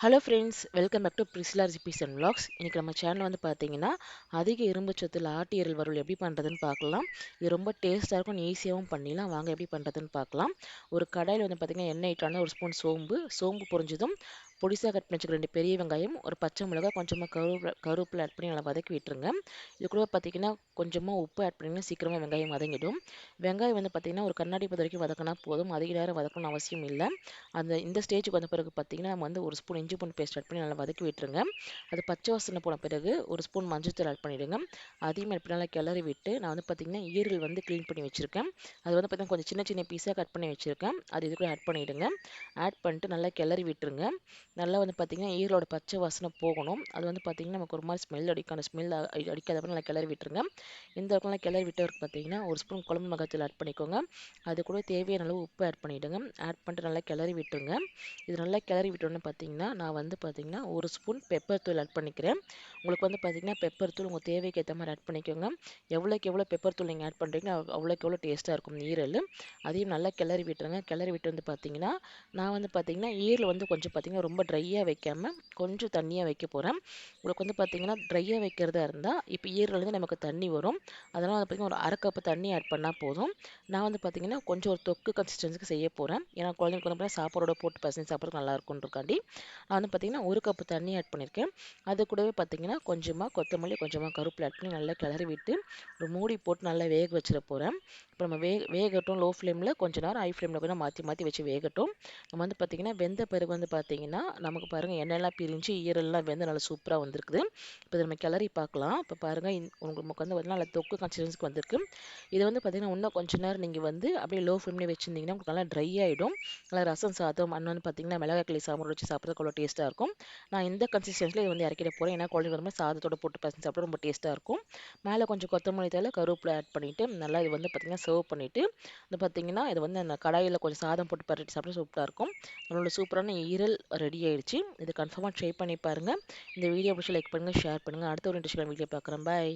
Hello friends welcome back to Priscilla recipes and vlogs இன்றைக்கி நம்ம channel வந்து பார்த்தீங்கன்னா அதிக இரும்பு சத்தில் ஆட்டு வறுவல் எப்படி பண்ணுறதுன்னு பார்க்கலாம் இது ரொம்ப டேஸ்ட்டாக இருக்கும் ஈஸியாகவும் பண்ணிடலாம் வாங்க எப்படி பண்ணுறதுன்னு பார்க்கலாம் ஒரு கடாயில் வந்து பார்த்தீங்கன்னா எண்ணெய் ஐட்டான ஒரு ஸ்பூன் சோம்பு. சோம்பு பொறிஞ்சதும் பொடிசாக கட் பண்ணி வச்சுக்க ரெண்டு பெரிய வெங்காயம் ஒரு பச்சை மிளகாய் கொஞ்சமாக கருவேப்பிலை கருவேப்பிலை ஆட் பண்ணி நல்லா வதக்கி விட்டுருங்க. இது கூட பார்த்தீங்கன்னா கொஞ்சமாக உப்பு ஆட் பண்ணிங்கன்னா சீக்கிரமாக வெங்காயம் வதங்கிடும். வெங்காயம் வந்து பார்த்திங்கன்னா ஒரு கண்ணாடி பத வரைக்கும் வதக்கினா போதும். அதிக நேரம் வதக்கணும்னு அவசியம் இல்லை. அந்த இந்த ஸ்டேஜுக்கு வந்த பிறகு பார்த்தீங்கன்னா நம்ம வந்து ஒரு ஸ்பூன் இஞ்சி பூண்டு பேஸ்ட் ஆட் பண்ணி நல்லா வதக்கி விட்டுருங்க. அது பச்சை வாசனை போன பிறகு ஒரு ஸ்பூன் மஞ்சள் ஆட் பண்ணிவிடுங்க அதையும் ஆட் பண்ணி நல்லா கிளறி விட்டு நான் வந்து பார்த்திங்கன்னா ஈரல் வந்து க்ளீன் பண்ணி வச்சுருக்கேன். அது வந்து பார்த்திங்கன்னா கொஞ்சம் சின்ன சின்ன பீஸாக கட் பண்ணி வச்சுருக்கேன். அது இது கூட ஆட் பண்ணிவிடுங்க ஆட் பண்ணிட்டு நல்லா கிளறி விட்டுருங்க. நல்லா வந்து பார்த்தீங்கன்னா ஈரலோட பச்சை வாசனை போகணும். அது வந்து பார்த்தீங்கன்னா நமக்கு ஒரு மாதிரி ஸ்மெல் அடிக்கும். அந்த ஸ்மெல் அடிக்காத நல்லா கிளறி விட்டுருங்க. இந்த அளவுக்குலாம் கிளறி விட்டவருக்கு பார்த்தீங்கன்னா ஒரு ஸ்பூன் குழம்பு மகத்தில் ஆட் பண்ணிக்கோங்க. அது கூட தேவையான அளவு உப்பு ஆட் பண்ணிவிடுங்க ஆட் பண்ணிட்டு நல்லா கிளறி விட்டுருங்க. இது நல்லா கிளறி விட்டோன்னு பார்த்திங்கன்னா நான் வந்து பார்த்திங்கன்னா ஒரு ஸ்பூன் பெப்பர் தூள் ஆட் பண்ணிக்கிறேன். உங்களுக்கு வந்து பார்த்தீங்கன்னா பெப்பர் தூள் உங்கள் தேவைக்கு ஏற்ற மாதிரி ஆட் பண்ணிக்கோங்க. எவ்வளோக்கு எவ்வளோ பெப்பர் தூள் நீங்கள் ஆட் பண்ணுறீங்க அவ்வளோக்கு எவ்வளோ டேஸ்ட்டாக இருக்கும் ஈரல். அதையும் நல்லா கிளறி விட்டுருங்க. கிளறி விட்டு வந்து பார்த்திங்கன்னா நான் வந்து பார்த்திங்கன்னா ஈரல் வந்து கொஞ்சம் பார்த்திங்கன்னா ரொம்ப ட்ரையாக வைக்காமல் கொஞ்சம் தண்ணியாக வைக்க போகிறேன் உங்களுக்கு வந்து பார்த்திங்கன்னா ட்ரையாக வைக்கிறதா இருந்தால் இப்போ ஈரலேருந்து நமக்கு தண்ணி வரும். அதனால் வந்து பார்த்தீங்கன்னா ஒரு அரை கப்பு தண்ணி ஆட் பண்ணால் போதும். நான் வந்து பார்த்திங்கன்னா கொஞ்சம் ஒரு தொக்கு கன்சிஸ்டன்ஸுக்கு செய்ய போகிறேன் ஏன்னா குழந்தைங்களுக்கு வந்து சாப்பாடோட போட்டு பசங்க சாப்பிட்றது நல்லா இருக்குன்றக்காண்டி நான் வந்து பார்த்தீங்கன்னா ஒரு கப்பு தண்ணி ஆட் பண்ணியிருக்கேன் அது கூடவே பார்த்திங்கன்னா கொஞ்சமாக கொத்தமல்லி கொஞ்சமாக கருப்பில் ஆட் பண்ணி நல்லா கிளறி விட்டு ஒரு மூடி போட்டு நல்லா வேக வச்சிட போகிறேன் இப்போ நம்ம வே வேகட்டும் லோ ஃப்ளேமில் கொஞ்சம் நேரம் ஹை ஃப்ளேமில் கூட மாற்றி மாற்றி வச்சு வேகட்டும். நம்ம வந்து பார்த்திங்கன்னா வெந்த பிறகு வந்து பார்த்திங்கன்னா நமக்கு பாருங்கள் எண்ணெயெல்லாம் பிரிஞ்சு ஈரல்லாம் வந்து நல்லா சூப்பராக வந்திருக்குது. இப்போ நம்ம கிளறி பார்க்கலாம் இப்போ பாருங்கள் உங்களுக்கு வந்து பார்த்தீங்கன்னா நல்லா தொக்கு கன்சிஸ்டன்சிக்கு வந்திருக்கு. இது வந்து பார்த்திங்கன்னா இன்னும் கொஞ்ச நேரம் நீங்கள் வந்து அப்படியே லோ ஃப்ளேம்லேயே வச்சுருந்தீங்கன்னா உங்களுக்கு நல்லா ட்ரை ஆகிடும் நல்லா ரசம் சாதம் அண்ணன் பார்த்தீங்கன்னா மிளகாய் சாம்பார் வச்சு சாப்பிட்றதுக்கு அவ்வளோ டேஸ்ட்டாக இருக்கும். நான் இந்த கன்சிஸ்டன்ஸில் இது வந்து இறக்கிட போகிறேன் ஏன்னா குழந்தைங்க வந்து சாதத்தோட போட்டு பசங்க சாப்பிட ரொம்ப டேஸ்ட்டாக இருக்கும். மேலே கொஞ்சம் கொத்தமல்லி தலை கருவேப்பிலை ஆட் பண்ணிவிட்டு நல்லா இது வந்து பார்த்திங்கன்னா சர்வ் பண்ணிவிட்டு இது பார்த்திங்கன்னா இது வந்து அந்த கடாயில் கொஞ்சம் சாதம் போட்டு பரட்டி சாப்பிட சூப்பராக இருக்கும். நம்மளோட சூப்பரான ஈரல் ரெடி ஆயிடுச்சு இது கன்ஃபார்மாக ட்ரை பண்ணி பாருங்கள் இந்த வீடியோ பிடிச்சி லைக் பண்ணுங்கள் ஷேர் பண்ணுங்கள் அடுத்த ஒரு இன்ட்ரெஸ்டான வீடியோ பார்க்குறேன் பாய்